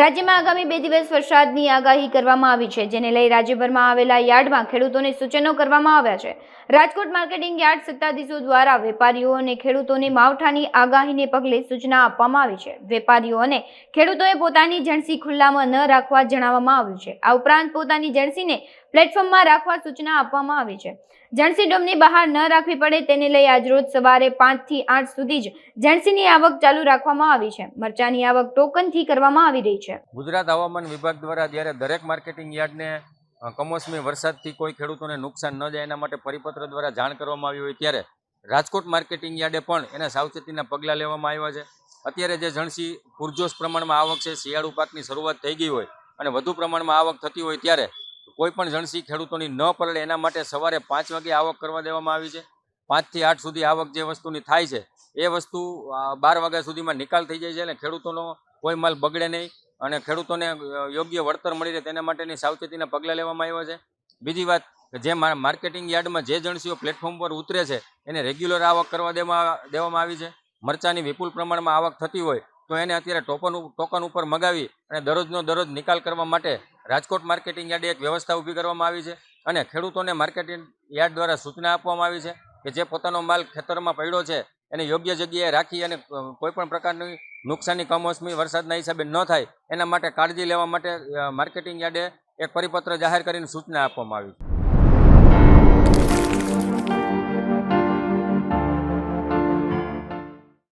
રાજ્યમાં આગામી બે દિવસ વરસાદની આગાહી કરવામાં આવી છે, જેને લઈ રાજ્યભરમાં આવેલા યાર્ડમાં ખેડૂતોને સૂચનો કરવામાં આવ્યા છે. રાજકોટ માર્કેટિંગ યાર્ડ સત્તાધીશો દ્વારા વેપારીઓ અને ખેડૂતોને માવઠાની આગાહીને પગલે સૂચના આપવામાં આવી છે. વેપારીઓ અને ખેડૂતોએ પોતાની જણસી ખુલ્લામાં ન રાખવા જણાવવામાં આવ્યું છે. આ ઉપરાંત પોતાની જણસીને પ્લેટફોર્મમાં રાખવા સૂચના આપવામાં આવી છે. જણસી ડોમની બહાર ન રાખવી પડે તેને લઈ આજરોજ સવારે પાંચથી આઠ સુધી જ જણસીની આવક ચાલુ રાખવામાં આવી છે. મરચાની આવક ટોકનથી કરવામાં આવી રહી છે. ગુજરાત હવામાન વિભાગ દ્વારા જ્યારે દરેક માર્કેટિંગ યાર્ડને કમોસમી વરસાદથી કોઈ ખેડૂતોને નુકસાન ન જાય એના માટે પરિપત્ર દ્વારા જાણ કરવામાં આવી હોય ત્યારે રાજકોટ માર્કેટિંગ યાર્ડે પણ એના સાવચેતીના પગલાં લેવામાં આવ્યા છે. અત્યારે જે જણસી પૂરજોશ પ્રમાણમાં આવક છે, શિયાળુ પાકની શરૂઆત થઈ ગઈ હોય અને વધુ પ્રમાણમાં આવક થતી હોય ત્યારે કોઈ પણ જણસી ખેડૂતોની ન પલળે, એના માટે સવારે પાંચ વાગે આવક કરવા દેવામાં આવી છે. પાંચથી આઠ સુધી આવક જે વસ્તુની થાય છે, એ વસ્તુ બાર વાગ્યા સુધીમાં નિકાલ થઈ જાય છે અને ખેડૂતોનો કોઈ માલ બગડે નહીં અને ખેડૂતોને યોગ્ય વળતર મળી રહે તેના માટેની સાવચેતીના પગલાં લેવામાં આવ્યા છે. બીજી વાત, જે માર્કેટિંગ યાર્ડમાં જે જણસીઓ પ્લેટફોર્મ પર ઉતરે છે, એને રેગ્યુલર આવક કરવા દેવામાં દેવામાં આવી છે. મરચાની વિપુલ પ્રમાણમાં આવક થતી હોય, તો એને અત્યારે ટોકન ટોકન ઉપર મગાવી અને દરરોજનો દરરોજ નિકાલ કરવા માટે રાજકોટ માર્કેટિંગ યાર્ડે એક વ્યવસ્થા ઊભી કરવામાં આવી છે અને ખેડૂતોને માર્કેટિંગ યાર્ડ દ્વારા સૂચના આપવામાં આવી છે કે જે પોતાનો માલ ખેતરમાં પડ્યો છે, એને યોગ્ય જગ્યાએ રાખી અને કોઈપણ પ્રકારની નુકસાની, કમોસમી, વરસાદના હિસાબે ન થાય, એના માટે કાળજી લેવા માટે માર્કેટિંગ યાર્ડે એક પરિપત્ર જાહેર કરીને સૂચના આપવામાં આવી છે.